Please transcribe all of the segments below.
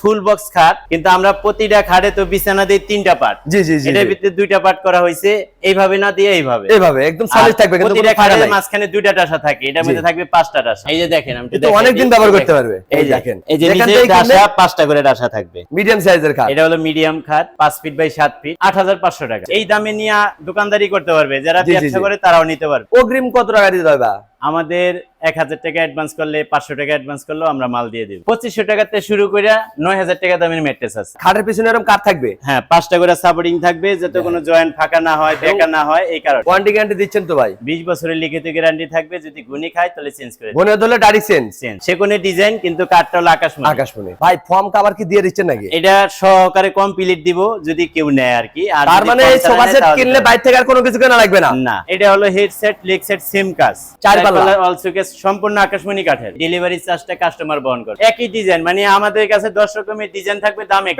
Full box খাট কিন্তু আমরা প্রতিটা খাটে তো বিছানা দিই তিনটা পার্ট জি জি জি এটার ভিতরে দুইটা পার্ট করা হয়েছে এইভাবে না দিয়ে এইভাবে। এইভাবে একদম সলিড থাকবে কিন্তু প্রতিটা খাটের মাঝখানে দুইটা ডাসা থাকে এটার মধ্যে থাকবে পাঁচটা ডাসা এই যে দেখেন আমি ব্যবহার করতে পারবে। এই দেখেন। এই যে নিচে থেকে পাঁচটা করে ডাসা থাকবে। মিডিয়াম সাইজের খাট। এটা হলো মিডিয়াম খাট পাঁচ ফিট বাই সাত ফিট আট হাজার পাঁচশো টাকা। এই দামে নিয়ে দোকানদারি করতে পারবে যারা ব্যবসা করে তারাও নিতে পারবে। অগ্রিম কত টাকা দিতে হবে আমাদের এক হাজার টাকা অ্যাডভান্স করলে পাঁচশো টাকা অ্যাডভান্স করলেও আমরা মাল দিয়ে দিব। পঁচিশশো টাকাতে শুরু করে নয় হাজার টাকা দামের ম্যাট্রেস আছে। খাটের পিছনে এরকম কাঠ থাকবে? হ্যাঁ পাঁচটা করে সাপোর্টিং থাকবে যাতে কোনো জয়েন্ট ফাঁকা না হয় বেকা না হয় এই কারণে। ওয়ারেন্টি গ্যারান্টি দিচ্ছেন তো ভাই? বিশ বছরের লিখিত গ্যারান্টি থাকবে যদি গুনি খায় তাহলে চেঞ্জ করে মনে ধরলে ডাড়ি সেন্স চেঞ্জ সে কোনো ডিজাইন কিন্তু কাঠটা হলো আকাশ আকাশমণি। ভাই ফর্ম কাভার কি দিয়ে দিচ্ছেন নাকি? এটা সহকারে কমপ্লিট দিব যদি কেউ নেয় আর কি। আর তার মানে সোফা সেট কিনলে বাইরে থেকে আর কোনো কিছু কেনা লাগবে না? না। এটা হলো হেডসেট লেগ সেট সেম কাজ। চার পাল্লা। অলসো কেস সম্পূর্ণ আকাশমণি কাঠের। ডেলিভারি চার্জটা কাস্টমার বহন করে একই ডিজাইন মানে আমাদের কাছে দশ রকমের ডিজাইন থাকবে দাম একই।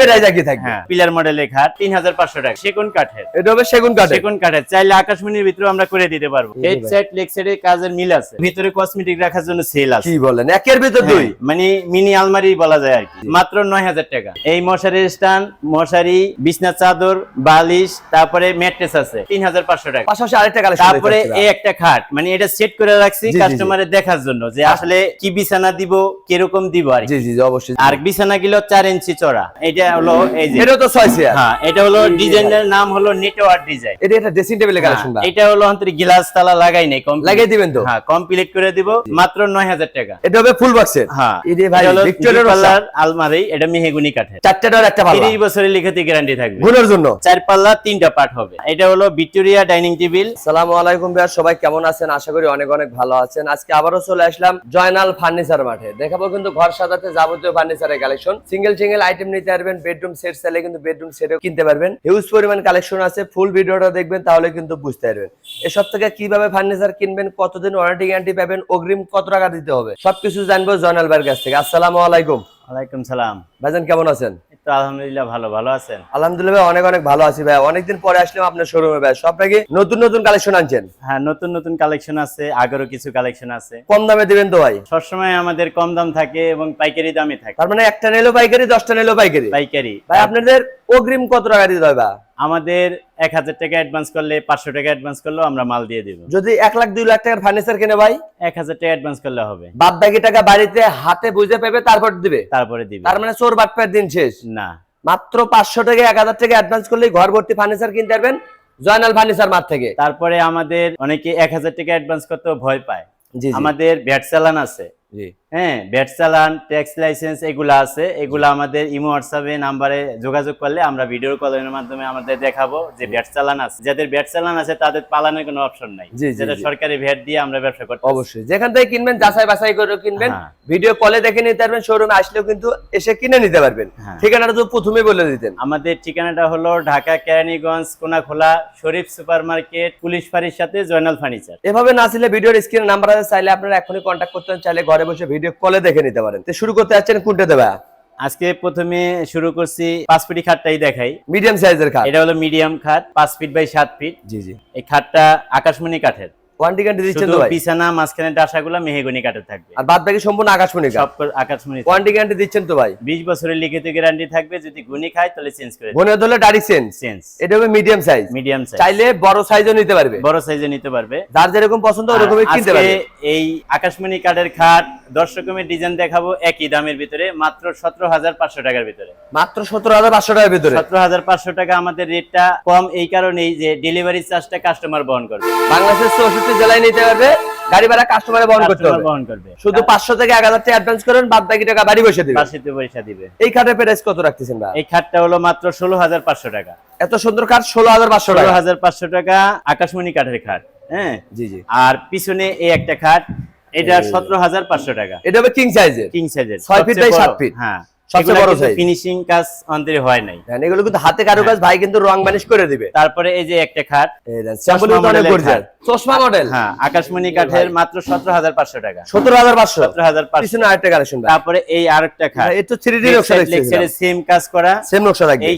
থাকবে। হ্যাঁ পিলার মডেলের খাট তিন হাজার পাঁচশো টাকা। সেগুন কাঠের। এটা হবে সেগুন কাঠের। সেগুন কাঠের। চাইলে আকাশমণির ভিতরে আমরা করে দিতে পারব। ভাই। হেডসেট লেগ সেটের কাজের মিল আছে। ভিতরে কসমেটিক রাখার জন্য সেল আছে। কি বলেন? একের ভিতর দুই। হ্যাঁ, মানে মিনি আলমারি বলা যায় আর কি। মাত্র নয় হাজার টাকা। এই মশারির স্ট্যান্ড মশারি বিছনা চাদর বালিশ তারপরে ম্যাট্রেস আছে তিন হাজার পাঁচশো টাকা। পাশাপাশি আরেকটা তারপরে এই একটা খাট মানে এটা সেট করে রাখছি। কাস্টমারের দেখার জন্য যে আসলে কি বিছানা দিব কীরকম দিব আর জি জি অবশ্যই। আর বিছানা গুলো চার ইঞ্চি চড়া এটা হলো এই যে এটাও তো ছয় চেয়ার। হ্যাঁ এটা হলো ডিজাইনের নাম হলো নেটওয়ার্ক ডিজাইন এটা একটা ড্রেসিং টেবিলের কালেকশন ভাই এটা হলো অন্তরে গ্লাস তালা লাগাই নাই complete। লাগিয়ে দিবেন তো? হ্যাঁ কমপ্লিট করে দিব মাত্র নয় হাজার টাকা। এটা হবে ফুল বক্সের হ্যাঁ এই যে ভাই এটা ভিক্টোরিয়ার পাল্লার আলমারি এটা মেহগুনি কাঠের। চারটা ডোর একটা পাল্লা তিরিশ বছরের লিখিত গ্যারান্টি থাকবে। গুণের জন্য? চার পাল্লা তিনটা পার্ট হবে। এটা হলো ভিক্টোরিয়া ডাইনিং টেবিল সালামু আলাইকুম ভাইয়া সবাই কেমন আছেন? আশা করি অনেক অনেক ভালো আছেন। আজকে আবারও চলে আসলাম জয়নাল ফার্নিচার মাঠে। দেখাবো কিন্তু ঘর সাজাতে যাবতীয় ফার্নিচারের কালেকশন সিঙ্গেল সিঙ্গেল আইটেম নিতে পারবেন বেডরুম সেট চাইলে কিন্তু বেডরুম সেটও কিনতে পারবেন। হিউজ পরিমাণ কালেকশন আছে ফুল ভিডিওটা দেখবেন তাহলে কিন্তু বুঝতে পারবেন। এসব থেকে কীভাবে ফার্নিচার কিনবেন কতদিন ওয়ারেন্টি গ্যারান্টি পাবেন অগ্রিম কত টাকা দিতে হবে সবকিছু জানব জয়নাল ভাইয়ের কাছ থেকে। আসসালামু আলাইকুম। ওয়ালাইকুম সালাম। ভাইজান কেমন আছেন? তো আলহামদুলিল্লাহ ভালো ভালো আছেন? আলহামদুলিল্লাহ অনেক অনেক ভালো আছি ভাই। অনেকদিন পরে আসলাম আপনার শোরুমে ভাই। সব নাকি নতুন নতুন কালেকশন আনছেন? হ্যাঁ নতুন নতুন কালেকশন আছে আগেরও কিছু কালেকশন আছে। কম দামে দিবেন তো ভাই? সবসময় আমাদের কম দাম থাকে এবং পাইকারি দামে থাকে। তার মানে একটা নিলেও পাইকারি দশটা নিলেও পাইকারি? পাইকারি। ভাই আপনাদের অগ্রিম কত টাকা দিতে হবে? আমাদের এক হাজার টাকা অ্যাডভান্স করলে পাঁচশো টাকা অ্যাডভান্স করলেও আমরা মাল দিয়ে দিব। যদি এক লাখ দুই লাখ টাকার ফার্নিচার কিনে ভাই? এক হাজার টাকা অ্যাডভান্স করলে হবে। বাদ বাকি টাকা বাড়িতে হাতে বুঝে পেবে তারপর দিবে? তারপরে দিবে। তার মানে চোর বাটপার দিন শেষ? না। মাত্র পাঁচশো টাকা এক হাজার টাকা অ্যাডভান্স করলে ঘর ভর্তি ফার্নিচার কিনতে পারবেন জয়নাল ফার্নিচার মাঠ থেকে। তারপরে আমাদের অনেকে এক হাজার টাকা অ্যাডভান্স করতেও ভয় পায়। আমাদের ব্যাট চালান আছে। হ্যাঁ ব্যাট চালান ট্যাক্স লাইসেন্স এগুলো আছে। এগুলো আমাদের ইমো হোয়াটসঅ্যাপে নাম্বারে যোগাযোগ করলে আমরা ভিডিও কলের মাধ্যমে আমাদের দেখাবো যে ব্যাট চালান আছে। যাদের ব্যাট চালান আছে তাদের পালানোর কোনো অপশন নাই। যেটা সরকারি ভ্যাট দিয়ে আমরা ব্যবসা করতে অবশ্যই। যেখান থেকে কিনবেন যাচাই বাছাই করে কিনবেন হ্যাঁ। ভিডিও কলে দেখে নিতে পারবেন শোরুমে আসলেও কিন্তু এসে কিনে নিতে পারবেন। হ্যাঁ। ঠিকানাটা তো প্রথমে বলে দিতেন। আমাদের ঠিকানাটা হলো Dhaka Keraniganj Konakhola Sharif super market police ফাঁড়ির সাথে জয়নাল ফার্নিচার। এভাবে না ছিল ভিডিওর স্ক্রিনে নাম্বার আছে চাইলে আপনারা এখনই কন্ট্যাক্ট করতে পারেন চাইলে ঘরে বসে ভিডিও কলে দেখে নিতে পারেন। তো শুরু করতে যাচ্ছেন কোনটা দেবা? আজকে প্রথমে শুরু করছি পাঁচ ফিট খাটটাই দেখাই। মিডিয়াম সাইজের খাট? এটা হলো মিডিয়াম খাট পাঁচ ফিট বাই সাত ফিট জি জি। এই খাটটা আকাশমণি কাঠের। ওয়ারেন্টি গ্যারান্টি দিচ্ছেন তো ভাই? বিছানা মাঝখানে ডাসাগুলো মেহগনি কাঠের থাকবে। আর বাদ বাকি সম্পূর্ণ আকাশমণি সব আকাশমণি ওয়ারেন্টি গ্যারান্টি দিচ্ছেন তো ভাই? বিশ বছরের লিখিত গ্যারান্টি থাকবে যদি গুনি খায় তাহলে চেঞ্জ করে মনে ধরলে ডাড়ি সেন্স চেঞ্জ এটা হবে মিডিয়াম সাইজ মিডিয়াম সাইজ চাইলে বড় সাইজও নিতে পারবে। বড় সাইজে নিতে পারবে। যার যেরকম পছন্দ ওরকমই কিনতে পারবে। এই আকাশমণি কাঠের খাট দশ রকমের ডিজাইন দেখাবো একই দামের ভিতরে মাত্র সতেরো হাজার পাঁচশো টাকার ভিতরে। মাত্র সতেরো হাজার পাঁচশো টাকার ভিতরে। সতেরো হাজার পাঁচশো টাকা আমাদের রেটটা কম এই কারণেই যে ডেলিভারি চার্জটা কাস্টমার বহন করবে। বাংলাদেশের চৌষট্টি জেলায় নিতে পারবে গাড়ি ভাড়া কাস্টমারে বহন করতে হবে। বহন করবে। শুধু পাঁচশো থেকে এক হাজার টাকা অ্যাডভান্স করেন বাদ বাকি টাকা বাড়ি বসে দিবে বার্ষিক পয়সা দিবে। এই খাটের প্রাইস কত রাখতেছেন ভাই? এই খাটটা হলো মাত্র ষোলো হাজার পাঁচশো টাকা। এত সুন্দর খাট ষোলো হাজার পাঁচশো ষোলো টাকা হাজার পাঁচশো টাকা আকাশমণি কাঠের খাট হ্যাঁ? জি জি। আর পিছনে এই একটা খাট এটা এই- সতেরো হাজার পাঁচশো টাকা। এটা হবে কিং সাইজের কিং সাইজের ছয় ফিট বাই সাত ফিট। হ্যাঁ। সবচেয়ে বড় size। ফিনিশিং কাজ অন্তরে হয় নাই। হ্যাঁ, এগুলো কিন্তু হাতে কারুকাজ ভাই কিন্তু রং বানিশ করে দিবে। তারপরে এই যে একটা খাট এই দেন, sample কিন্তু অনেক গর্জিয়াস। চশমা মডেল হ্যাঁ আকাশমণি কাঠের মাত্র টাকা। সতেরো হাজার পাঁচশো। সতেরো হাজার পাঁচশো। পিছনে আরেকটা কালেকশন তারপরে এই আরেকটা খাট। এই তো থ্রি ডি নকশা সেম কাজ করা। সেম নকশা থাকবে এই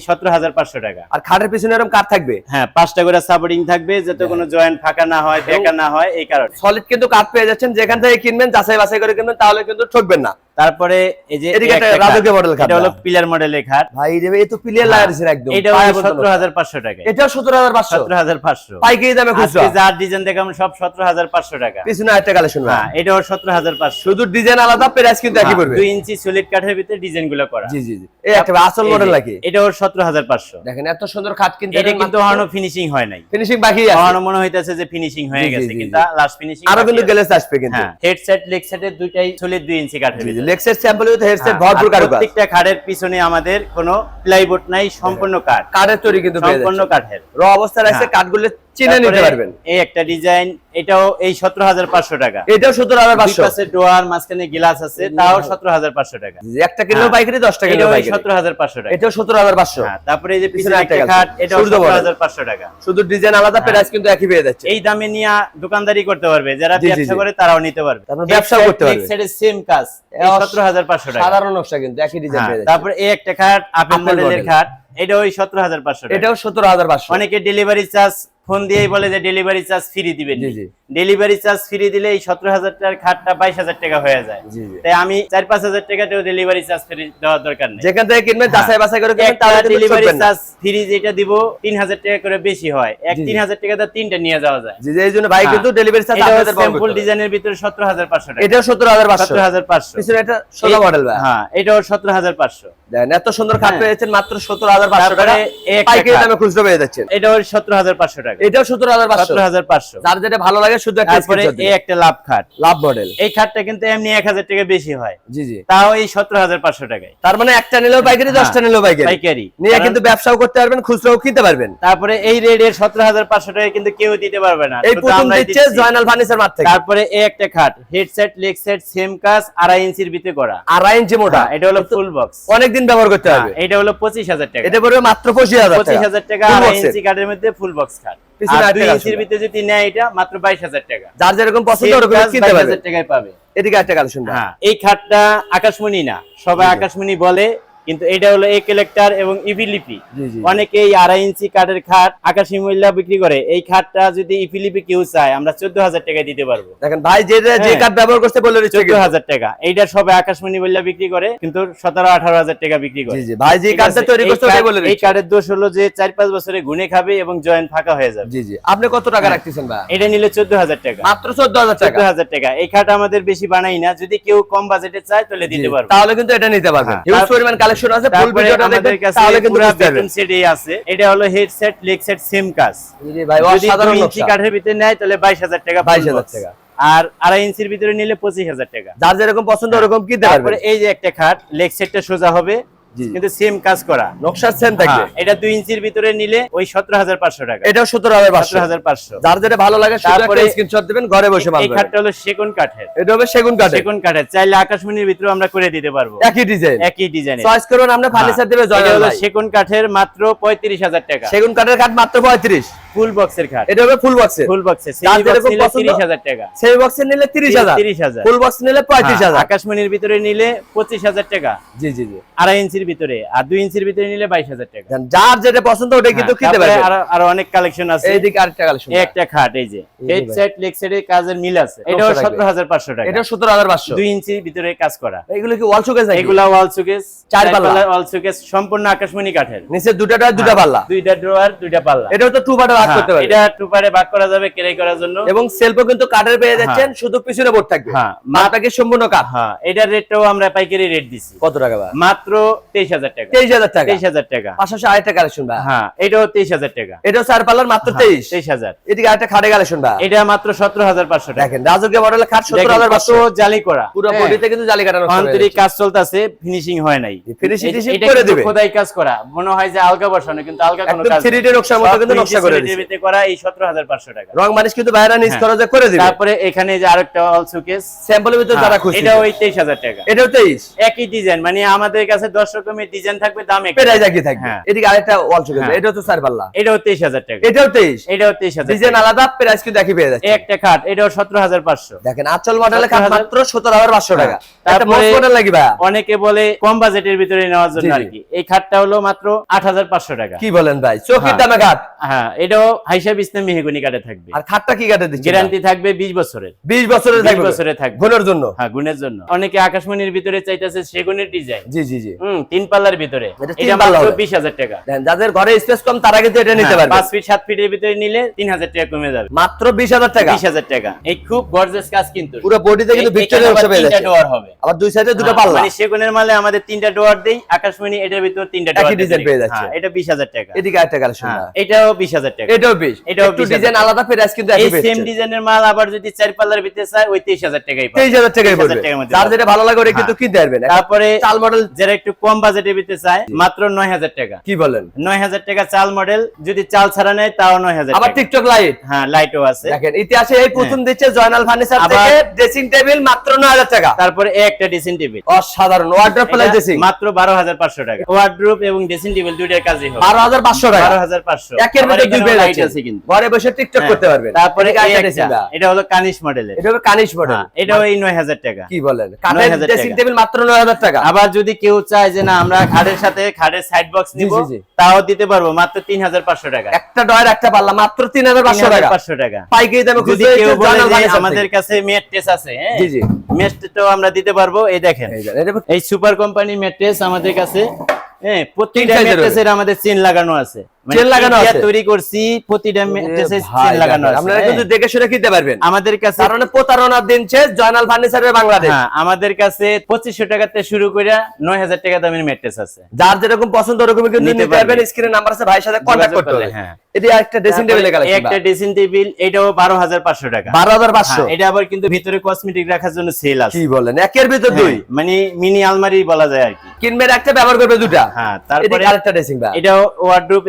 টাকা। আর খাটের পিছনে এরকম কাঠ থাকবে? হ্যাঁ পাঁচটা করে সাপোর্টিং থাকবে যাতে কোনো জয়েন্ট ফাঁকা না হয় বেকা না হয় এই কারণে। সলিড কিন্তু কাঠ পেয়ে যাচ্ছেন। যেখান থেকে কিনবেন যাচাই বাছাই করে কিনবেন তাহলে কিন্তু ঠকবেন না। তারপরে এই যে। রাজকীয় model খাট এটা হলো পিলার মডেলের খাট। ভাই রে এই তো প্লেয়ার হ্যাঁ। লাগাইছেন একদম। এটা পায়ে হলো পর্যন্ত সতেরো হাজার পাঁচশো টাকা। সতেরো হাজার পাঁচশো? পাইকারি দামে খুচরা? আজকে যার ডিজাইন দেখাম সব সতেরো হাজার পাঁচশো টাকা। পিছনে কালেকশন হ্যাঁ এটাও শুধু ডিজাইন আলাদা প্রাইস কিন্তু একই পড়বে। দুই ইঞ্চি সলিড কাঠের ভিতরে করা। জি জি জি। এই একটা আসল মডেল এটাও পাঁচশো। দেখেন এত সুন্দর খাট কিন্তু এটা কিন্তু এখনও ফিনিশিং হয় নাই। ফিনিশিং বাকি আছে। এখনও মনে হইতেছে যে ফিনিশিং হয়ে গেছে কিন্তু লাস্ট ফিনিশিং আরও কিন্তু গ্লেস আসবে কিন্তু। হ্যাঁ দুইটাই সলিড দুই ইঞ্চি কাঠের ভিতরে। লেক্সের স্যাম্পল উইথ হেডসেট হ্যাঁ, ভরপুর কারুকাজ। প্রত্যেকটা খাটের পিছনে আমাদের কোনো প্লাইবোর্ড নাই সম্পূর্ণ কাঠ। কাঠের তৈরি কিন্তু সম্পূর্ণ। কাঠের। র অবস্থায় আছে হ্যাঁ। কাঠগুলো চিনে নিতে পারবেন। এই একটা ডিজাইন এটাও এই সতেরো হাজার পাঁচশো টাকা। এটাও পাশে ডোয়ার মাঝখানে গ্লাস আছে তাও সতেরো হাজার পাঁচশো টাকা। একটা কিলো হ্যাঁ। পাইকারি দশটা কিলো পাইকারি। সতেরো হাজার পাঁচশো টাকা। এটাও হ্যাঁ, তারপরে এই যে পিছনে একটা খাট এটাও টাকা। শুধু ডিজাইন আলাদা প্রাইস কিন্তু একই পেয়ে যাচ্ছে। এই দামে নিয়ে দোকানদারি করতে পারবে যারা ব্যবসা করে তারাও নিতে পারবে। তারপর ব্যবসাও করতে পারবে। সেম কাজ এও সতেরো হাজার পাঁচশো টাকা। সাধারণ নকশা কিন্তু একই ডিজাইন হ্যাঁ, পেয়ে যাচ্ছে। তারপরে এই একটা খাট আপেল মডেলের খাট এটা ওই সতেরো হাজার পাঁচশো টাকা। এটাও সতেরো হাজার পাঁচশো। অনেকে ডেলিভারি চার্জ ফোন দিয়েই বলে যে ডেলিভারি চার্জ ফ্রি দিবেন। ডেলিভারি চার্জ ফ্রি দিলে এই সতেরো হাজার টাকার খাটটা বাইশ হাজার টাকা হয়ে যায়। তাই আমি চার পাঁচ হাজার টাকাতেও ডেলিভারি চার্জ ফ্রি দেওয়ার দরকার নেই। যেখান থেকে কিনবেন যাচাই বাছাই করে ডেলিভারি চার্জ ফ্রি যেটা দিব তিন হাজার টাকা করে বেশি হয়। এক। তিন হাজার টাকা দিয়ে তিনটা নিয়ে যাওয়া যায়। জি, এই জন্য ভাই হ্যাঁ। কিন্তু ডেলিভারি চার্জ আপনাদের সিম্পল ডিজাইনের ভিতরে সতেরো হাজার পাঁচশো টাকা। এটাও সতেরো হাজার পাঁচশো। হাজার পাঁচশো। পিছনে একটা ষোলো মডেল ভাই। হ্যাঁ এটাও সতেরো হাজার পাঁচশো। দেন এত সুন্দর খাট হ্যাঁ। পেয়েছেন মাত্র সতেরো হাজার পাঁচশো টাকা। পাইকারি দামে খুচরো পেয়ে যাচ্ছেন। এটাও সতেরো হাজার পাঁচশো টাকা। এটাও সতেরো হাজার সতেরো হাজার পাঁচশো। যার যেটা ভালো লাগে শুধু তারপরে এই একটা লাভ খাট। লাভ মডেল এই খাটটা কিন্তু এমনি এক হাজার টাকা বেশি হয়। জি জি। তাও এই সতেরো হাজার পাঁচশো টাকায়। তার মানে একটা নিলেও পাইকারি হ্যাঁ, দশটা নিলেও পাইকারি। পাইকারি। নিয়ে কিন্তু ব্যবসাও করতে পারবেন খুচরাও কিনতে পারবেন। তারপরে এই রেডের সতেরো হাজার পাঁচশো টাকা কিন্তু কেউ দিতে পারবে না। এই প্রথম দিচ্ছে। জয়নাল ফার্নিচার মার্ট থেকে। তারপরে এই একটা খাট হেডসেট লেগ সেট সেম কাজ আড়াই ইঞ্চির ভিতরে করা। আড়াই ইঞ্চি মোটা। হ্যাঁ, এটা হলো ফুল বক্স অনেকদিন ব্যবহার করতে হবে। এটা হলো পঁচিশ হাজার টাকা। এটা পড়বে মাত্র পঁচিশ হাজার পঁচিশ হাজার টাকা আর এনসি কার্ডের। মধ্যে ফুল বক্স কার্ড আর দুই ইঞ্চির ভিতরে যদি নেয় এটা মাত্র বাইশ হাজার টাকা। যার যেরকম পছন্দ ওরকম কিনতে পারবে। 22,000 টাকায় পাবে। এদিকে একটা কালেকশন হ্যাঁ এই খাটটা আকাশমণি না। সবাই আকাশমণি বলে কিন্তু এটা হলো এ কালেক্টর এবং জি। অনেকে এই আড়াই ইঞ্চি কাঠের খাট আকাশী মহিলা বিক্রি করে এই খাটটা যদি ইফিলিপি কেউ চায় আমরা চোদ্দ হাজার টাকায় দিতে পারব। দেখেন ভাই যে যে হ্যাঁ। কার্ড ব্যবহার করতে বলে চোদ্দ হাজার টাকা। এইটা সবাই আকাশমণি বললা বিক্রি করে কিন্তু সতেরো আঠারো হাজার টাকা বিক্রি করে। ভাই যে আছে? তৈরি করতে এই কার্ডের দোষ হলো যে চার পাঁচ বছরে গুনে খাবে এবং জয়েন্ট ফাঁকা হয়ে যাবে। জি জি। আপনি কত টাকা রাখতেছেন ভাই? এটা নিলে চোদ্দ হাজার টাকা। মাত্র চোদ্দ হাজার চোদ্দ হাজার টাকা। এই খাট আমাদের বেশি বানাই না। যদি কেউ কম বাজেটে চায় তাহলে দিতে পারব। তাহলে কিন্তু এটা নিতে পারবেন। হ্যাঁ। হিউজ পরিমাণ কালেকশন আছে ফুল ভিডিওটা দেখবেন তাহলে কিন্তু বুঝতে পারবেন। সেটই আছে। এটা হলো হেডসেট লেগ সেট সেম কাজ ভাই অসাধারণ ইঞ্চি কাঠের ভিতরে নেয় তাহলে বাইশ হাজার টাকা full 22,000 টাকা। আর আড়াই ইঞ্চির ভিতরে নিলে পঁচিশ হাজার টাকা। যার যেরকম পছন্দ ওরকম কি তারপরে এই যে একটা খাট লেগ সেটটা সোজা হবে। কিন্তু সেম কাজ করা। নকশা সেম থাকবে। হ্যাঁ, এটা দুই ইঞ্চির ভিতরে নিলে ওই সতেরো হাজার পাঁচশো টাকা। এটাও সতেরো হাজার পাঁচশো। সতেরো হাজার পাঁচশো। যার যেটা ভালো লাগে একটা স্ক্রিনশট দিবেন ঘরে বসে এই খাটটা হলো সেগুন কাঠের। এটা হবে সেগুন সেগুন কাঠের। চাইলে আকাশমণির ভিতরে আমরা করে দিতে পারব। একই ডিজাইন একই চয়েস করুন আমরা ফার্নিচার দেবে জয়নাল হলো সেগুন কাঠের মাত্র পঁয়ত্রিশ হাজার টাকা। সেগুন কাঠের কাঠ মাত্র পঁয়ত্রিশ। ফুল বক্সের খাট। এটা হবে ফুল বক্সের। ফুল বক্সে নিলে পছন্দ- তিরিশ হাজার টাকা। সেই বক্সের নিলে তিরিশ হাজার। 30,000 ফুল বক্স নিলে পঁয়ত্রিশ হ্যাঁ, হাজার। আকাশমণির ভিতরে নিলে পঁচিশ হাজার টাকা। জি জি জি। আড়াই ইঞ্চির ভিতরে আর দুই ইঞ্চির ভিতরে নিলে বাইশ হাজার টাকা। যার যেটা পছন্দ কিন্তু হ্যাঁ, কিনতে তারপরে পারবেন আরও অনেক কালেকশন আছে। এইদিকে আরেকটা কালেকশন একটা খাট এই যে। হেড। সেট লেগ সেটের কাজের মিল আছে। হাজার পাঁচশো টাকা। এটা সতেরো হাজার পাঁচশো। দুই ইঞ্চির ভিতরে কাজ করা। এগুলো কি ওয়াল শোকেস এগুলা ওয়াল সুকেস চার পাল্লা। ওয়াল সুকেস সম্পূর্ণ আকাশমণি কাঠের। নিচে দুটা ডয়ার দুটা পাল্লা। দুইটা ড্রয়ার দুইটা পাল্লা। এটাও তো টু পার্টে ভাগ হ্যাঁ, করতে পারবেন এটা টুপারে ভাগ করা যাবে কেরাই করার জন্য। এবং সেলফও কিন্তু কাঠের পেয়ে যাচ্ছেন শুধু পিছনে বোর্ড থাকবে। হ্যাঁ। মাথা কি সম্পূর্ণ কাঠ। হ্যাঁ এটার রেটটাও আমরা পাইকারি রেট দিছি। কত টাকা মাত্র তেইশ হাজার টাকা। তেইশ হাজার টাকা। তেইশ হাজার টাকা। পাশাপাশি আরেকটা কালেকশন ভাই। হ্যাঁ এটাও তেইশ হাজার টাকা। এটাও চার পাল্লার মাত্র তেইশ। তেইশ হাজার। এদিকে আরেকটা খাটে কালেকশন ভাই। এটা মাত্র সতেরো হাজার পাঁচশো দেখেন রাজকীয় মডেলের খাট সত্তর হাজার পাঁচশো। জালি করা। পুরো হ্যাঁ। বডিতে কিন্তু জালি কাটানো আন্তরিক কাজ চলতেছে ফিনিশিং হয় নাই। করে খোদাই কাজ করা। মনে হয় যে আলগা বসানো কিন্তু আলগা কোনো একদম কাজ 3D নকশার মতো কিন্তু নকশা করে দিছে। করা এই সতেরো হাজার পাঁচশো টাকা। রং মানিস কিন্তু বাইরে নিজ হ্যাঁ। খরচে করে দিবে। তারপরে এখানে যে আরেকটা অল সুকেস স্যাম্পলের ভিতরে যারা খুশি। এটা ওই তেইশ হাজার টাকা। এটাও তেইশ। একই ডিজাইন মানে আমাদের কাছে দশ রকমের ডিজাইন থাকবে দাম একই। থাকবে। হ্যাঁ। এদিকে আরেকটা ওয়াল শোকেস হ্যাঁ। এটাও তো চার পাল্লা এটাও তেইশ হাজার টাকা। এটাও তেইশ। এটাও তেইশ হাজার ডিজাইন আলাদা প্রাইস পেয়ে যাচ্ছে। একটা খাট এটাও সতেরো হাজার পাঁচশো। দেখেন আচল মডেলের খাট মাত্র সতেরো হাজার পাঁচশো টাকা। একটা মোস্ট মডেল লাগি ভাই অনেকে বলে কম বাজেটের ভিতরে নেওয়ার জন্য। আর কি। এই খাটটা হলো মাত্র আট হাজার পাঁচশো টাকা। কি বলেন ভাই? চোখের হ্যাঁ। দামে ঘাট হ্যাঁ এটাও মেহগুনি থাকবে। আর খাটটা কি কাটে দিচ্ছে গ্যারান্টি থাকবে বিশ বছরের। বিশ বছরের 20 থাকবে। বছরের থাকবে। গুণের জন্য? হ্যাঁ গুণের জন্য। অনেকে আকাশমণির ভিতরে চাইতেছে সেগুনের ডিজাইন। জি জি জি। হুম তিন পাল্লার ভিতরে। এটা মাত্র হবে। বিশ হাজার টাকা। দেখেন, যাদের ঘরে স্পেস কম তারা কিন্তু এটা নিতে হ্যাঁ, পারবে। পাঁচ ফিট সাত ফিটের ভিতরে নিলে তিন হাজার টাকা কমে যাবে। মাত্র বিশ হাজার টাকা? বিশ হাজার টাকা। এই খুব গর্জেস কাজ কিন্তু। পুরো বডিতে কিন্তু ভিক্টোরিয়া আবার তিনটা ডোয়ার হবে। আবার দুই সাইডে দুটো হ্যাঁ, পাল্লা। মানে সেগুনের মালে আমাদের তিনটা ডোয়ার দেই আকাশমণি এটার ভিতর তিনটা একই পেয়ে যাচ্ছে। এটা বিশ হাজার টাকা। এদিকে একটা কালেকশন হ্যাঁ, এটাও বিশ হাজার টাকা। এটাও বিশ। এটাও একটু ডিজাইন আলাদা প্রাইস কিন্তু একই সেম ডিজাইনের মাল আবার যদি চার পাল্লার ভিতরে চাই ওই তেইশ হাজার টাকাই পাবে। তেইশ হাজার টাকায় 23,000 পড়বে। টাকার যার যেটা ভালো লাগে ওটা হ্যাঁ। কিন্তু কিনতে পারবেন। তারপরে চাল মডেল যারা একটু কম বাজেটের ভিতরে চায় মাত্র নয় হাজার টাকা। কি বলেন? নয় হাজার টাকা চাল মডেল যদি চাল ছাড়া নেয় তাও নয় হাজার আবার টিকটক লাইট হ্যাঁ লাইটও আছে। দেখেন ইতিহাসে এই প্রথম দিচ্ছে জয়নাল ফার্নিচার হ্যাঁ। থেকে ড্রেসিং টেবিল মাত্র নয় হাজার টাকা। তারপরে একটা ড্রেসিং টেবিল অসাধারণ ওয়ার্ড্রপ প্লাস ড্রেসিং মাত্র বারো হাজার পাঁচশো টাকা। ওয়ার্ড্রোপ এবং ড্রেসিং টেবিল দুইটার কাজই হবে। বারো হাজার পাঁচশো টাকা। বারো হাজার ভিতরে দুই লাইট আছে কিন্তু। ঘরে বসে টিকটক হ্যাঁ। করতে পারবেন তারপরে। এটা হলো কানিশ মডেলের এটা হবে কানিশ মডেল হ্যাঁ, এটাও এই নয় হাজার টাকা। কি বলেন? কাঠের ড্রেসিং টেবিল মাত্র নয় হাজার টাকা। আবার যদি কেউ চায় যে না আমরা খাটের সাথে খাটের সাইড বক্স নিব। তাও দিতে পারব মাত্র তিন হাজার পাঁচশো টাকা। একটা ডয়ের একটা পাল্লা মাত্র তিন হাজার পাঁচশো টাকা। পাঁচশো টাকা। পাইকারি দামে খুঁজে কেউ বলে যে আমাদের কাছে মেট্রেস আছে হ্যাঁ? জি জি। মেট্রেসটাও আমরা দিতে পারব এই দেখেন। এই সুপার কোম্পানি ম্যাট্রেস আমাদের কাছে হ্যাঁ প্রত্যেকটা ম্যাট্রেসের আমাদের চেন লাগানো আছে। চেন লাগানো আছে? তৈরি করছি প্রতিটা ম্যাট্রেসে চেন লাগানো আছে। আপনারা হ্যাঁ। কিন্তু দেখে শুনে কিনতে পারবেন। আমাদের কাছে কারণ প্রতারণার দিনছে জয়নাল ফার্নিচারের বাংলাদেশ। হ্যাঁ আমাদের কাছে পঁচিশশো টাকাতে শুরু করে নয় হাজার টাকা দামের ম্যাট্রেস আছে। যার যেরকম পছন্দ ওরকম কিন্তু নিতে পারবেন। স্ক্রিনে নাম্বার আছে ভাইয়ের সাথে করতে হবে। হ্যাঁ। এটি একটা ড্রেসিং টেবিল কালেকশন একটা ড্রেসিং টেবিল এটাও বারো হাজার পাঁচশো টাকা। বারো হাজার পাঁচশো এটা আবার কিন্তু ভিতরে কসমেটিক রাখার জন্য সেল আছে। কি বলেন? একের ভিতর দুই। মানে মিনি আলমারি বলা যায় আর কি। কিনবেন একটা ব্যবহার করবে দুটা। হ্যাঁ তারপরে তারপরে আরেকটা ড্রেসিং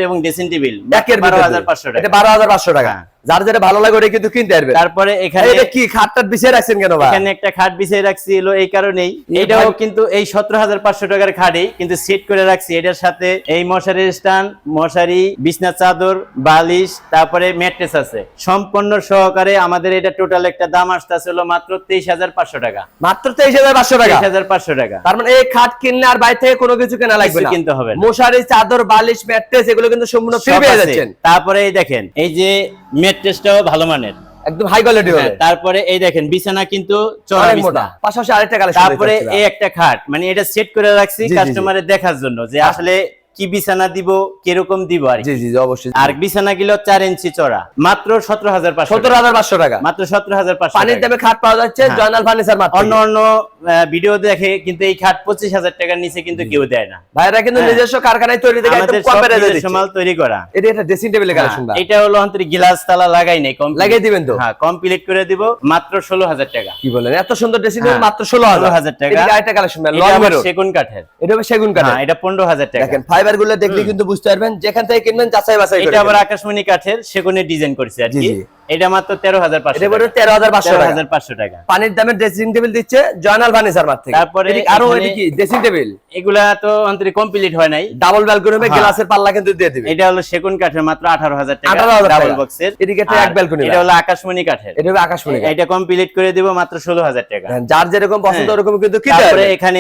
এবং ড্রেসিং টেবিল একের বারো ভিতর হাজার পাঁচশো দুই। টাকা এটা বারো হাজার পাঁচশো টাকা হ্যাঁ। যার যেটা ভালো লাগে ওটা কিন্তু কিনতে পারবে। তারপরে এখানে এটা কি খাটটাট বিছিয়ে রাখছেন কেন ভাই? এখানে একটা খাট বিছিয়ে রাখছি এই কারণেই। এটাও কিন্তু এই সতেরো হাজার পাঁচশো টাকার খাটই কিন্তু সেট করে রাখছি। এটার সাথে এই মশারির স্টান মশারি বিছনা চাদর বালিশ তারপরে ম্যাট্রেস আছে। সম্পূর্ণ সহকারে আমাদের এটা টোটাল একটা দাম আসতেছে হলো মাত্র তেইশ হাজার পাঁচশো টাকা। মাত্র তেইশ হাজার পাঁচশো টাকা? তেইশ হাজার পাঁচশো টাকা। তার মানে এই খাট কিনলে আর বাইরে থেকে কোনো কিছু কেনা লাগবে না। কিনতে হবে মশারি চাদর বালিশ ম্যাট্রেস এগুলো কিন্তু সম্পূর্ণ ফ্রি পেয়ে যাচ্ছেন। তারপরে এই দেখেন এই যে ম্যাট্রেসটাও ভালো মানের। একদম হাই কোয়ালিটি হবে। হ্যাঁ, তারপরে এই দেখেন বিছানা কিন্তু চড়া বিছানা। পাশাপাশি আরেকটা কালেকশন তারপরে এই একটা খাট মানে এটা সেট করে রাখছি। কাস্টমারের দেখার জন্য যে আসলে কি বিছানা দিব কীরকম দিব আর জি জি অবশ্যই। আর বিছানা কিলো চার ইঞ্চি চড়া মাত্র সতেরো হাজার পাঁচশো সতেরো হাজার পাঁচশো টাকা। মাত্র সতেরো হাজার পাঁচশো পানির দামে খাট পাওয়া যাচ্ছে হ্যাঁ। জয়নাল ফার্নিচার মাত্র। অন্য অন্য ভিডিও দেখে কিন্তু এই খাট পঁচিশ হাজার টাকার নিচে কিন্তু কেউ দেয় না। ভাইরা কিন্তু হ্যাঁ। নিজস্ব কারখানায় তৈরি থেকে একদম কম নিজস্ব মাল তৈরি করা। এটা একটা ড্রেসিং টেবিলের কালেকশন এটা হলো অন্তরে গ্লাস তালা লাগাই নাই complete। লাগিয়ে দিবেন তো? হ্যাঁ কমপ্লিট করে দিব মাত্র ষোলো হাজার টাকা। কি বলেন এত সুন্দর ড্রেসিং টেবিল হ্যাঁ, মাত্র ষোলো হাজার। 16,000 টাকা। কালেকশন এটা লং আবার সেগুন কাঠের। এটা সেগুন কাঠের। হ্যাঁ এটা পনেরো হাজার টাকা। দেখেন ফাইবারগুলো দেখলে কিন্তু বুঝতে পারবেন যেখান থেকে কিনবেন যাচাই বাছাই করে এটা আবার আকাশমণি কাঠের সেগুনের ডিজাইন করেছে আর কি। এটা মাত্র তেরো হাজার পাঁচশো এটা তেরো হাজার পাঁচশো টাকা। হাজার পাঁচশো টাকা। পানির দামের ড্রেসিং টেবিল দিচ্ছে জয়নাল ফার্নিচার থেকে তারপরে আরও ড্রেসিং টেবিল এগুলা তো অন্তরে কমপ্লিট হয় নাই। ডাবল ব্যালকনি হবে হ্যাঁ। গ্লাসের পাল্লা কিন্তু দিয়ে দিবে। এটা হলো সেগুন কাঠের মাত্র আঠারো হাজার টাকা ডাবল বক্সের এদিকে এক balcony এটা হলো আকাশমণি কাঠের। এটা হবে আকাশমণি এটা কমপ্লিট করে দিব মাত্র ষোলো হাজার টাকা। যার যেরকম পছন্দ হ্যাঁ। ওরকম কিন্তু তারপরে এখানে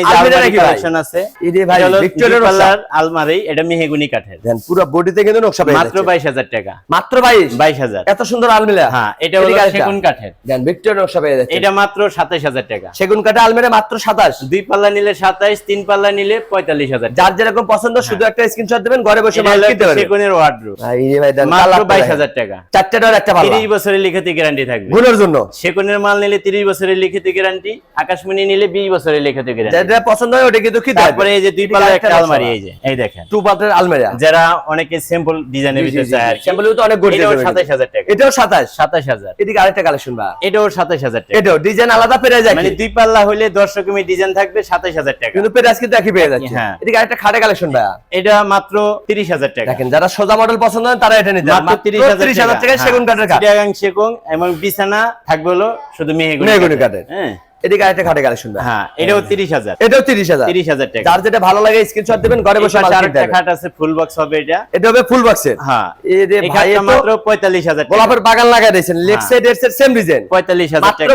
কালেকশন আছে এই ভাই, এটা হলো ভিক্টোরিয়ার পাল্লার আলমারি এটা মেহগুনি কাঠের। পুরো বডিতে কিন্তু নকশা মাত্র বাইশ হাজার টাকা। মাত্র বাইশ? বাইশ হাজার। এত সুন্দর আলমিরা হ্যাঁ এটা হলো সেগুন কাঠের। দেন ভিক্টোরিয়া নকশা পেয়ে যাচ্ছে এটা মাত্র সাতাইশ হাজার টাকা। সেগুন কাঠে আলমিরা মাত্র সাতাশ। দুই পাল্লা নিলে সাতাইশ তিন পাল্লা নিলে পঁয়তাল্লিশ হাজার টাকা। যার যেরকম পছন্দ শুধু একটা স্ক্রিনশট দিবেন ঘরে বসে মাল কিনতে পারবেন। সেগুনের ওয়ার্ডরোব এই ভাই দেন, মাত্র কালারটা বাইশ দেখেন। হাজার টাকা। চারটে ডোর একটা পাল্লা তিরিশ বছরের লিখিত গ্যারান্টি থাকবে। গুণের জন্য। সেগুনের মাল নিলে তিরিশ বছরের লিখিত গ্যারান্টি আকাশমণি নিলে বিশ বছরের লিখিত গ্যারান্টি যেটা পছন্দ হয় ওটা কিন্তু কিনতে তারপরে এই যে দুই পাল্লা একটা আলমারি এই যে এই দেখেন। টু পার্টের আলমিরা। যারা অনেকে সিম্পল ডিজাইনের ভিতরে চায় আর কি। তো অনেক গড়িয়ে এটাও সাতাইশ হাজার টাকা। এটাও সাতাশ সাতাশ হাজার এদিকে আরেকটা কালেকশন বা এটাও সাতাশ হাজার টাকা এটাও ডিজাইন আলাদা পেরে যায় মানে দুই পাল্লা হলে দশ রকমের ডিজাইন থাকবে সাতাশ হাজার টাকা কিন্তু পেরাজ কিন্তু একই পেয়ে যাচ্ছে হ্যাঁ। এদিকে আরেকটা খাটে কালেকশন বা এটা মাত্র তিরিশ হাজার টাকা দেখেন যারা সোজা মডেল পছন্দ হয় তারা এটা নিতে। মাত্র তিরিশ হাজার হ্যাঁ। সেগুন কাঠের খাট সেগুন এবং বিছানা থাকবে হলো শুধু মেহগুনি। কাঠের। হ্যাঁ এদিকে আরেকটা খাটে কালেকশন হ্যাঁ এটাও তিরিশ হাজার। এটাও তিরিশ হাজার। তিরিশ হাজার টাকা। যার যেটা ভালো লাগে স্ক্রিনশট দিবেন ঘরে বসে মাল কিনতে পারবেন। খাট আছে ফুল বক্স হবে এটা। এটা হবে ফুল বক্সের হ্যাঁ এই যে ভাই মাত্র পঁয়তাল্লিশ হাজার টাকা। গোলাপের বাগান লাগাই দিয়েছেন লেগ হ্যাঁ। সাইড এর সেম ডিজাইন মাত্র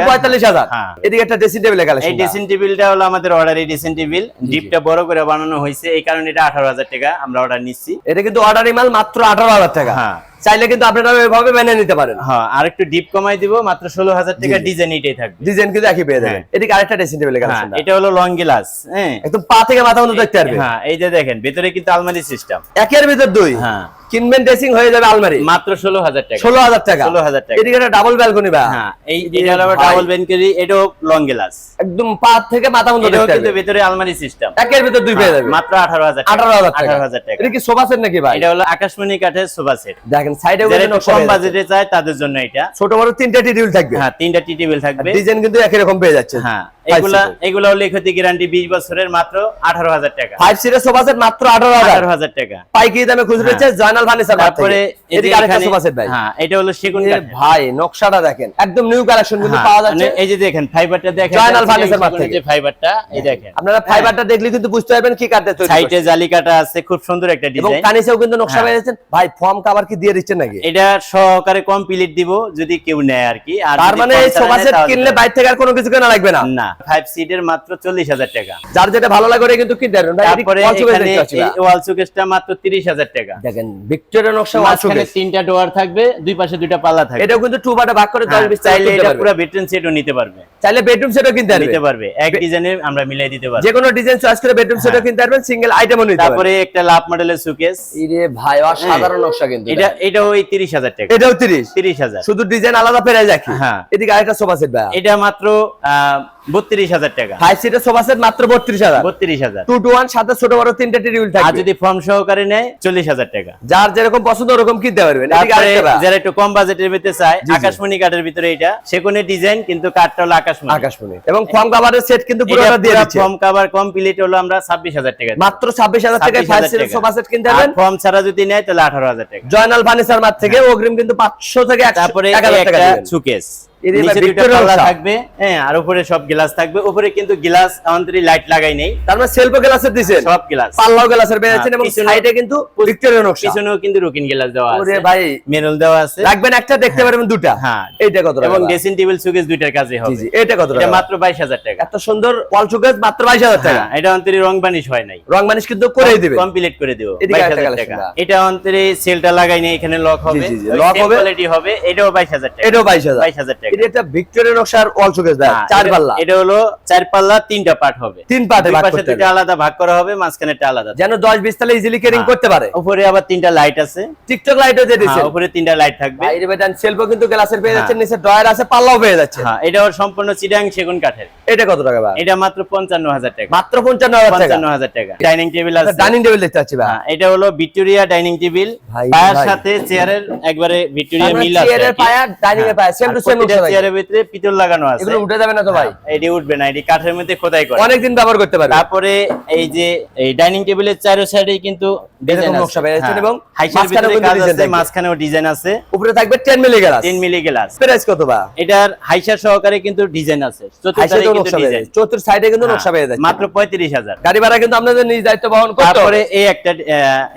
হ্যাঁ। এদিকে একটা ড্রেসিং টেবিলের এই কালেকশন ড্রেসিং টেবিলটা হলো আমাদের অর্ডারি ড্রেসিং টেবিল ডিপটা বড় করে বানানো হয়েছে এই কারণে এটা আঠারো হাজার টাকা আমরা অর্ডার নিচ্ছি। এটা কিন্তু অর্ডারি মাল মাত্র আঠারো হাজার টাকা। হ্যাঁ। চাইলে কিন্তু আপনারা ওইভাবে মেনে নিতে পারেন। হ্যাঁ আর একটু ডিপ কমাই দিব মাত্র ষোলো হাজার টাকা। ডিজাইন এটাই থাকবে। ডিজাইন কিন্তু একই পেয়ে যাবেন। হ্যাঁ। এদিকে আরেকটা ড্রেসিং টেবিল হ্যাঁ এটা হলো লং গ্লাস হ্যাঁ। একদম পা থেকে মাথা পর্যন্ত দেখতে পারবে হ্যাঁ এই যে দেখেন ভিতরে কিন্তু আলমারি সিস্টেম একের ভিতর দুই। হ্যাঁ। কিনবেন ড্রেসিং হয়ে যাবে আলমারি। মাত্র ষোলো হাজার টাকা। ষোলো হাজার টাকা। 16,000 টাকা। এদিকে একটা ডাবল ব্যালকনি বা। হ্যাঁ এই এটা ডাবল বেনকারি এটাও লং গ্লাস একদম পা থেকে মাথা পর্যন্ত দেখতে কিন্তু ভিতরে আলমারি সিস্টেম একের ভিতর দুই পেয়ে যাবে। মাত্র আঠারো হাজার আঠারো হাজার টাকা। আঠারো হাজার টাকা। এটা কি সোফা সেট নাকি ভাই? এটা হলো আকাশমণি কাঠের সোফা সেট দেখেন সাইডে যারা কম বাজেটে চায় তাদের জন্য এটা। ছোট বড় তিনটা টিডিউল থাকবে। হ্যাঁ তিনটা টি টেবিল থাকবে। ডিজাইন কিন্তু একই রকম পেয়ে যাচ্ছে। হ্যাঁ এগুলা এগুলা হলে গ্যারান্টি বিশ বছরের মাত্র আঠারো হাজার টাকা। ফাইভ সিটের সোফা সেট মাত্র আঠারো হাজার। আঠারো হাজার টাকা। পাইকারি দামে খুচরো হচ্ছে জয়নাল ফার্নিচার তারপরে এদিকে আরেকটা সোফা সেট ভাই। হ্যাঁ এটা হলো সেগুন এ ভাই নকশাটা দেখেন। একদম নিউ কালেকশন কিন্তু হ্যাঁ, পাওয়া যাচ্ছে। মানে এই যে দেখেন ফাইবারটা দেখেন জয়নাল ফার্নিচার মার্ট থেকে। যে ফাইবারটা এই দেখেন। আপনারা ফাইবারটা দেখলে কিন্তু বুঝতে পারবেন কি কাটতে তৈরি সাইডে জালি কাটা আছে খুব সুন্দর একটা এবং ডিজাইন কানিসেও কিন্তু নকশা হ্যাঁ। ভাই ফর্ম কভার কি দিয়ে দিচ্ছেন নাকি? এটা সহকারে কমপ্লিট দিব যদি কেউ নেয় আর কি। আর তার মানে কম সোফা সেট কিনলে বাইরে থেকে আর কোনো কিছু কেনা লাগবে না? না। ফাইভ সিটের মাত্র চল্লিশ হাজার টাকা। যার যেটা ভালো লাগে কিন্তু কিনতে পারবেন। তারপরে। ওয়াল সুকেসটা মাত্র তিরিশ হাজার টাকা। দেখেন ভিক্টোরিয়া নকশা ওয়াল সুকেস তিনটা ডোয়ার থাকবে দুই পাশে দুইটা পাল্লা থাকবে। এটাও কিন্তু টু পার্টে ভাগ করে দশ হ্যাঁ, বিশ চাইলে এটা পুরো বেডরুম সেটও নিতে পারবে। চাইলে বেডরুম সেটও কিনতে নিতে পারবে এক ডিজাইনে আমরা মিলাই দিতে পারব। যে কোনো ডিজাইন চয়েস করে বেডরুম সেটও হ্যাঁ। কিনতে পারবেন সিঙ্গেল আইটেমও নিতে পারবেন। তারপরে একটা লাভ মডেলের সুকেস ইরে ভাই অসাধারণ নকশা কিন্তু এটা। এটা ওই তিরিশ হাজার টাকা। এটাও 30 তিরিশ হাজার। শুধু ডিজাইন আলাদা পেরে রাখি হ্যাঁ। এদিকে আরেকটা সোফা সেট ভাই এটা মাত্র বত্রিশ হাজার টাকা। ফাইভ সিটের সোফা সেট মাত্র 32000 বত্রিশ হাজার। টু টু ওয়ান সাথে ছোট বড় তিনটা টেবিল আর যদি ফর্ম সহকারে নেয় চল্লিশ হাজার টাকা। যার যেরকম পছন্দ ওরকম কিনতে পারবেন। এদিকে তারপরে আরেকটা ভাই। যারা একটু কম বাজেটের ভিতরে চায় জি, জি। আকাশমণি কাঠের ভিতরে এটা। সেগুনের ডিজাইন কিন্তু কাঠটা হলো আকাশমণি। আকাশমণি। এবং ফর্ম কভারের সেট কিন্তু পুরোটা দিয়ে দিচ্ছে। ফর্ম কভার কমপ্লিট হলো আমরা ছাব্বিশ হাজার টাকা দিই। মাত্র 26000 টাকায় ফাইভ সিটের সোফা সেট কিনতে পারবেন। ফর্ম ছাড়া যদি নেয় তাহলে আঠারো হাজার টাকা। জয়নাল ফার্নিচার মার্ট থেকে অগ্রিম কিন্তু 500 থেকে 100 তারপরে 1000 এই টাকা একটা সুকেস থাকবে হ্যাঁ আর উপরে সব গ্লাস থাকবে। উপরে কিন্তু গ্লাস আমাদের লাইট লাগাই নেই। তার মানে সেলফো গ্লাসের দিছেন? সব গ্লাস। পাল্লাও গ্লাসের পেয়েছেন হ্যাঁ, এবং সাইডে কিন্তু ভিক্টোরিয়া নকশা পিছনেও কিন্তু রুকিন গ্লাস দেওয়া ওরে ভাই। মেরুল দেওয়া আছে। রাখবেন একটা দেখতে পারবেন দুটা। হ্যাঁ। এইটা কত এবং ড্রেসিং টেবিল সুকেস দুইটার কাজে হবে। জি এটা কত এটা মাত্র বাইশ হাজার টাকা। এত সুন্দর ওয়াল শোকেস মাত্র 22000 টাকা। এটা অন্তরে রং বানিশ হয় নাই। রং মানিশ কিন্তু করেই দিবেন। কমপ্লিট করে দেবো। টাকা। এটা অন্তরে সেলটা লাগাই নেই এখানে লক হবে। জি, হবে। কোয়ালিটি হবে এটাও বাইশ হাজার টাকা। এটাও 22000 বাইশ হাজার টাকা। এটা একটা ভিক্টোরিয়া নকশার ওয়াল শোকেস ভাই চার পাল্লা। এটা হলো চার পাল্লা তিনটা পার্ট হবে। তিন পার্টে ভাগ করতে হবে। আলাদা ভাগ করা হবে মাঝখানে আলাদা। যেন 10 20 তালে ইজিলি কেরিং। করতে পারে। উপরে আবার তিনটা লাইট আছে। টিকটক লাইটও দিয়ে দিয়েছেন। উপরে তিনটা লাইট থাকবে। বাইরে বেদান সেলফো কিন্তু গ্লাসের পেয়ে। নিচে ড্রয়ার আছে পাল্লাও পেয়ে যাচ্ছে হ্যাঁ এটা সম্পূর্ণ চিটাং সেগুন কাঠের। এটা কত টাকা ভাই? এটা মাত্র পঞ্চান্ন হাজার টাকা। মাত্র 55000 টাকা। পঞ্চান্ন হাজার টাকা। ডাইনিং টেবিল আছে। ডাইনিং টেবিল দেখতে পাচ্ছি ভাই। হ্যাঁ, এটা হলো ভিক্টোরিয়া ডাইনিং টেবিল পায়ার সাথে চেয়ারের একবারে ভিক্টোরিয়া মানে মিল আছে চেয়ারের পায়া ডাইনিং এর পায়া সেম টু সেম চেয়ারের ভিতরে পিতল লাগানো আছে। এগুলো উঠে যাবে না তো ভাই? এটি উঠবে না এটি কাঠের মধ্যে খোদাই করে। অনেকদিন ব্যবহার করতে পারবে। তারপরে এই যে এই ডাইনিং টেবিলের চারো সাইডে কিন্তু ডিজাইন নকশা বেরিয়েছে হ্যাঁ। এবং মাঝখানেও কিন্তু কাজ আছে মাঝখানেও ডিজাইন আছে। উপরে থাকবে 10 milli glass 10 milli glass price কত ভাই এটার হাইসার সহকারে কিন্তু ডিজাইন আছে। চতুর্থারে কিন্তু ডিজাইন চতুর্থ সাইডে কিন্তু নকশা পেয়ে যাচ্ছে। মাত্র পঁয়ত্রিশ হাজার। গাড়ি ভাড়া কিন্তু আপনাদের নিজ দায়িত্ব বহন করতে তারপরে এই একটা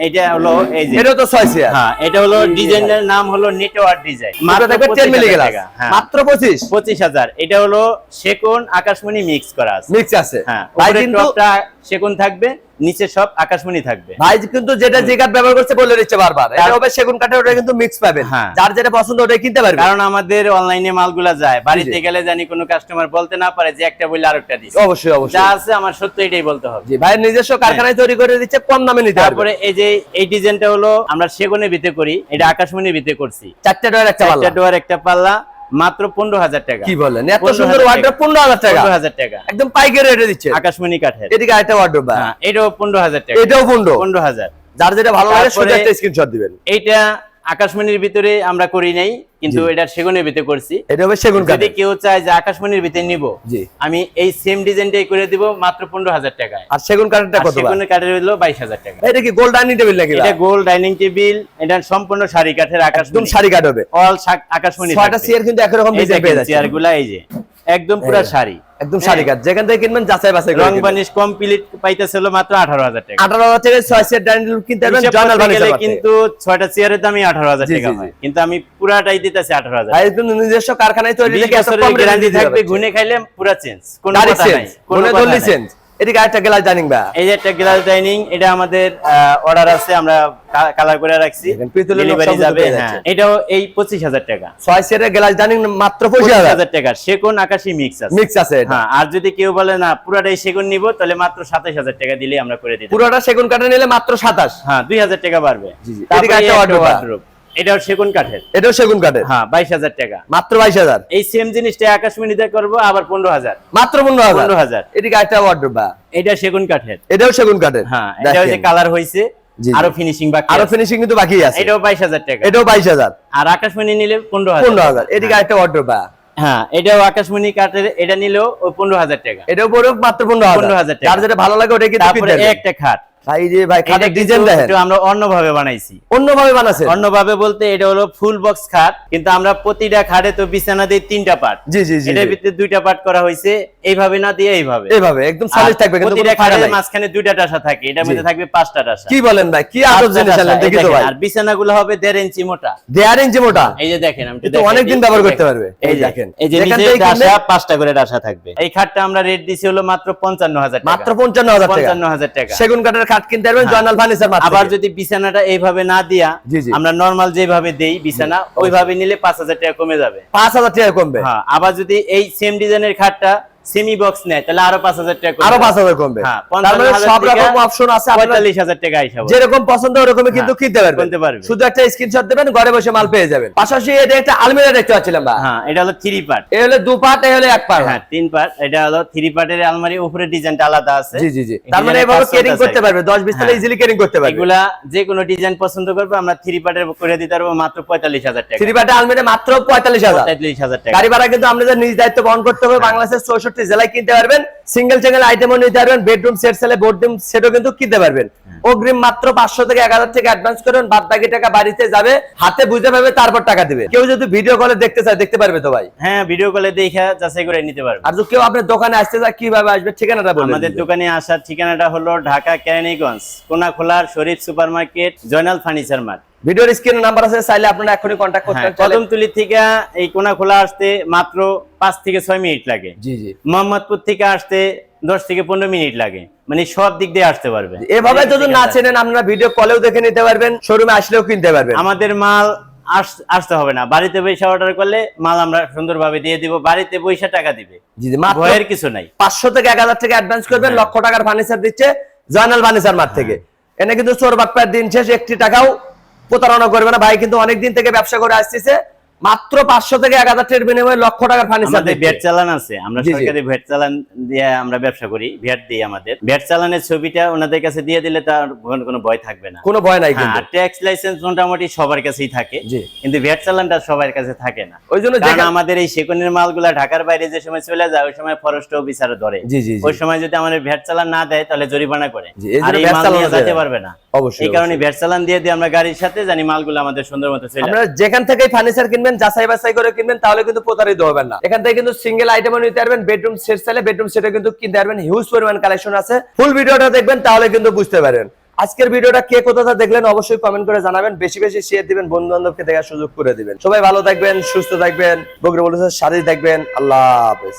এটা হলো এই যে এটা তো 6 সিয়ার হ্যাঁ এটা হলো ডিজাইনের নাম হলো নেটওয়ার্ক ডিজাইন মাত্র থাকবে 10 মিলি গ্লাস হ্যাঁ। মাত্র 25 পঁচিশ হাজার। এটা হলো সেগুন আকাশমণি মিক্স করা আছে। মিক্স আছে। হ্যাঁ উপরে টপটা সেগুন থাকবে? নিচে সব আকাশমণি থাকবে। ভাই কিন্তু যেটা যে কাঠ ব্যবহার করছে বলে দিচ্ছে বারবার। এটা হবে সেগুন কাঠের ওটা কিন্তু মিক্স পাবেন। হ্যাঁ। যার যেটা পছন্দ ওটাই কিনতে পারবে। কারণ আমাদের অনলাইনে মালগুলা যায়। বাড়িতে গেলে জানি কোনো কাস্টমার বলতে না পারে যে একটা বললে আরেকটা দিচ্ছে অবশ্যই অবশ্যই। যা আছে আমার সত্য এটাই বলতে হবে। জি ভাইয়ের নিজস্ব কারখানায় তৈরি করে দিচ্ছে কম দামে নিতে তারপরে এই যে এই ডিজাইনটা হলো আমরা সেগুনের ভিতরে করি এটা আকাশমণির ভিতরে করছি। চারটা ডয়ার একটা পাল্লা। ডোয়ার একটা পাল্লা মাত্র পনেরো হাজার টাকা। কি বলেন? এত সুন্দর ওয়ার্ড্রপ পনেরো হাজার টাকা। পনেরো হাজার টাকা। একদম পাইকারি রেটে দিচ্ছে। আকাশমণি কাঠের। এদিকে আরেকটা ওয়ার্ড্রপ ভাই। হ্যাঁ এটাও পনেরো হাজার টাকা। এটাও পনেরো। পনেরো হাজার। যার যেটা ভালো লাগে শুধু একটা স্ক্রিনশট দিবেন। এইটা আকাশমণির ভিতরে আমরা করি নাই। কিন্তু এটা সেগুনের ভিতরে করছি। এটা হবে সেগুন যদি কেউ চায় যে আকাশমণির ভিতরে নিব জি। আমি এই সেম ডিজাইনটাই করে দিব মাত্র পনেরো হাজার টাকায়। আর সেগুন কাঠটা কত সেগুনের কাঠের হলো বাইশ হাজার টাকা। এটা কি গোল ডাইনিং টেবিল লাগে এটা? গোল ডাইনিং টেবিল এটা সম্পূর্ণ শাড়ি কাঠের আকাশ একদম শাড়ি কাঠ হবে। অল আকাশমণি ছয়টা চেয়ার কিন্তু একরকম ডিজাইন পেয়ে যাচ্ছে চেয়ারগুলা এই যে। একদম পুরো শাড়ি একদম শাড়ি কাজ যেখান থেকে কিনবেন যাচাই বাছাই রং। বানিশ কমপ্লিট পাইতেছিল মাত্র আঠারো হাজার টাকা আঠারো হাজার থেকে ছয় সেট ডাইনিং লুক কিনতে পারবেন হিসাব বানিশ কিন্তু ছয়টা চেয়ারের দামই আঠারো হাজার জি, টাকা জি, জি। হয় কিন্তু আমি পুরাটাই দিতেছি আঠারো হাজার ভাই একদম নিজস্ব কারখানায় তৈরি থেকে এত কম গ্যারান্টি থাকবে। গুনে খাইলে পুরো চেঞ্জ কোনো কথা নাই কোনো ধরলি। চেঞ্জ এদিকে আরেকটা গ্লাস ডাইনিং বা এই যে একটা গ্লাস ডাইনিং এটা আমাদের অর্ডার আছে আমরা কালার করে রাখছি। ডেলিভারি যাবে হ্যাঁ। এটাও এই পঁচিশ হাজার টাকা। ছয় সিটের গ্লাস ডাইনিং মাত্র পঁচিশ পঁচিশ হাজার হাজার টাকা। সেগুন আকাশি মিক্স আছে। মিক্স আছে হ্যাঁ আর যদি কেউ বলে না পুরাটাই সেগুন নিব তাহলে মাত্র সাতাশ হাজার টাকা দিলে আমরা করে দিই পুরোটা সেগুন কাটা নিলে মাত্র সাতাশ। হ্যাঁ দুই হাজার টাকা বাড়বে। জি, জি। এদিকে একটা wardrobe। এটাও সেগুন কাঠের। এটাও সেগুন কাঠের? হ্যাঁ বাইশ হাজার টাকা। মাত্র বাইশ হাজার? এই সেম জিনিসটা আকাশমণিতে করব আবার পনেরো হাজার। মাত্র পনেরো হাজার? পনেরো এটা সেগুন কাঠের। এটাও সেগুন কাঠের। হ্যাঁ এটা যে কালার হয়েছে জি, জি। আরও ফিনিশিং বাকি আরও ফিনিশিং কিন্তু বাকি আছে। এটাও বাইশ হাজার টাকা। এটাও বাইশ হাজার। আর আকাশমণি নিলে পনেরো হাজার। পনেরো হাজার। হ্যাঁ এটাও আকাশমণি কাঠের এটা নিলেও পনেরো হাজার টাকা। এটাও মাত্র পনেরো হাজার। টাকা। যেটা ভালো লাগে ওটা কিন্তু একটা খাট। ভাই রে ভাই খাটের ডিজাইন দেখেন। একটু আমরা অন্যভাবে বানাইছি। অন্যভাবে বানাছে অন্যভাবে বলতে এটা হলো ফুল বক্স খাট কিন্তু আমরা প্রতিটা খাটে তো বিছানা দিই তিনটা পার্ট জি জি জি এটার ভিতরে দুইটা পার্ট করা হয়েছে এইভাবে না দিয়ে এইভাবে। এইভাবে একদম সলিড থাকবে কিন্তু প্রতিটা খাটের মাঝখানে দুইটা টাসা থাকে এটার মধ্যে থাকবে পাঁচটা টাসা। কি বলেন ভাই কি আদব পাঁচটা জিনিস আনলেন দেখি তো ভাই? আর বিছানাগুলো হবে দেড় ইঞ্চি মোটা। দেয়ার ইঞ্চি মোটা? এই যে দেখেন আমি দেখাই অনেকদিন দিই। ব্যবহার করতে। পারবে। এই দেখেন। এই যে নিচে পাঁচটা করে ডাসা থাকবে। এই খাটটা আমরা রেট দিছি হলো মাত্র পঞ্চান্ন হাজার মাত্র পঞ্চান্ন হাজার টাকা। পঞ্চান্ন হাজার টাকা। সেগুন কাঠের খাট কিনতে পারবেন জয়নাল ফার্নিচার মাত্র আবার যদি বিছানাটা এইভাবে না দিয়া। আমরা নরমাল যেভাবে দেই বিছানা ওইভাবে নিলে পাঁচ হাজার টাকা কমে যাবে। পাঁচ হাজার টাকা কমবে। হ্যাঁ আবার যদি এই সেম ডিজাইনের খাটটা সেমি বক্স নেয় তাহলে আরও পাঁচ হাজার টাকা আরও যাবে। পাঁচ হাজার কমবে। হ্যাঁ, তার মানে সব রকম অপশন আছে আপনারা পঁয়তাল্লিশ হাজার টাকা হিসাব যেরকম পছন্দ ওরকমই কিন্তু হ্যাঁ, কিনতে পারবেন। কিনতে পারবে। শুধু একটা স্ক্রিনশট দেবেন ঘরে বসে মাল পেয়ে যাবেন। পাশাপাশি এটা একটা আলমিরা দেখতে পাচ্ছিলাম বা? হ্যাঁ এটা হলো থ্রি পার্ট হলো দু পার্ট হলো এক পার্ট হ্যাঁ তিন পার্ট এটা হলো থ্রি পার্টের আলমারি উপরে ডিজাইনটা আলাদা আছে। জি জি জি। তার মানে এভাবে কেরিং করতে পারবে 10 20 তালে হ্যাঁ। ইজিলি কেরিং করতে পারবে। এগুলা যে কোনো ডিজাইন পছন্দ করবে আমরা থ্রি পার্টের করে দিতে পারব মাত্র পঁয়তাল্লিশ হাজার টাকা। থ্রি পার্টে আলমিরা মাত্র 45000 পঁয়তাল্লিশ হাজার টাকা। গাড়ি ভাড়া কিন্তু আপনাদের নিজ দায়িত্ব বহন করতে হবে বাংলাদেশের চৌষট্টি জেলায় কিনতে পারবেন। সিঙ্গেল সিঙ্গেল আইটেমও নিতে পারবেন। বেডরুম সেট সেলে বেডরুম সেটও কিন্তু কিনতে পারবেন। অগ্রিম মাত্র পাঁচশো থেকে এক হাজার থেকে অ্যাডভান্স করবেন বাদ বাকি টাকা বাড়িতে যাবে হাতে বুঝতে পারবে তারপর টাকা দিবে। কেউ যদি ভিডিও কলে দেখতে চায় দেখতে পারবে তো ভাই। হ্যাঁ ভিডিও কলে দেখে যাচাই করে নিতে পারবে। আর যদি কেউ আপনার দোকানে আসতে চায় কীভাবে আসবে ঠিকানাটা বলুন আমাদের দোকানে আসার ঠিকানাটা হলো Dhaka Keraniganj কোনাখোলার Sharif super market Joynal furniture mart. ভিডিওর স্ক্রিনে নাম্বার আছে চাইলে আপনারা এখনই কন্ট্যাক্ট করতে হ্যাঁ, পারেন। কদমতলি থেকে এই কোনাখোলা আসতে মাত্র পাঁচ থেকে ছয় মিনিট লাগে। জি জি। মোহাম্মদপুর থেকে আসতে দশ থেকে পনেরো মিনিট লাগে। মানে সব দিক দিয়ে আসতে পারবে। এভাবে যদি না চেনেন আপনারা ভিডিও কলেও দেখে নিতে পারবেন শোরুমে আসলেও কিনতে পারবেন। আমাদের মাল আসতে হবে না। বাড়িতে অর্ডার করলে মাল আমরা সুন্দরভাবে দিয়ে দিব। বাড়িতে বৈশা টাকা দিবে। ভয়ের কিছু নাই। পাঁচশো থেকে এক হাজার টাকা অ্যাডভান্স করবেন লক্ষ টাকার ফার্নিচার দিচ্ছে জয়নাল ফার্নিচার মার্ট থেকে। এনে কিন্তু চোর বাটপার দিন শেষ একটি টাকাও প্রতারণা করবে না। ভাই কিন্তু অনেক দিন থেকে ব্যবসা করে আসতেছে। মাত্র পাঁচশো থেকে এক হাজার টাকার বিনিময়ে লক্ষ টাকার ফার্নিচার আমাদের ভ্যাট চালান আছে আমরা। সরকারি ভ্যাট চালান দিয়ে আমরা ব্যবসা করি ভ্যাট দিই আমাদের। ভ্যাট চালানের ছবিটা ওনাদের কাছে দিয়ে দিলে তার কোনো- ভয় থাকবে না। কোনো ভয় নাই হ্যাঁ আর ট্যাক্স লাইসেন্স মোটামুটি সবার কাছেই থাকে কিন্তু ভ্যাট চালানটা সবার কাছে থাকে না। ওই জন্য আমাদের এই সেকনের মালগুলা ঢাকার বাইরে যে সময় চলে যায় ওই সময় ফরেস্ট অফিসার ধরে। ওই সময় যদি আমাদের ভ্যাট চালান না দেয় তাহলে জরিমানা করে। আর এই মাল নিয়ে যেতে পারবে না। অবশ্যই, এই কারণে। ভ্যাট চালান দিয়ে দিয়ে আমরা গাড়ির সাথে জানি মালগুলো আমাদের সুন্দর মতো চলে আপনারা যেখান থেকে ফার্নিচার কিনবেন যাচাই বাছাই করে কিনবেন, তাহলে কিন্তু প্রতারিত হবেন না। এখান থেকে কিন্তু সিঙ্গেল আইটেমও নিতে পারবেন বেডরুম সেট চাইলে বেডরুম সেটে কিন্তু কিনতে পারবেন হিউজ পরিমাণ কালেকশন আছে। ফুল ভিডিওটা দেখবেন, তাহলে কিন্তু বুঝতে পারেন। আজকের ভিডিওটা কে কোথাটা দেখলেন, অবশ্যই কমেন্ট করে জানাবেন, বেশি বেশি শেয়ার দিবেন বন্ধু বান্ধবকে দেখার সুযোগ করে দিবেন। সবাই ভালো থাকবেন, সুস্থ থাকবেন বগরে বলেছে সাদী থাকবেন, আল্লাহ হাফেজ।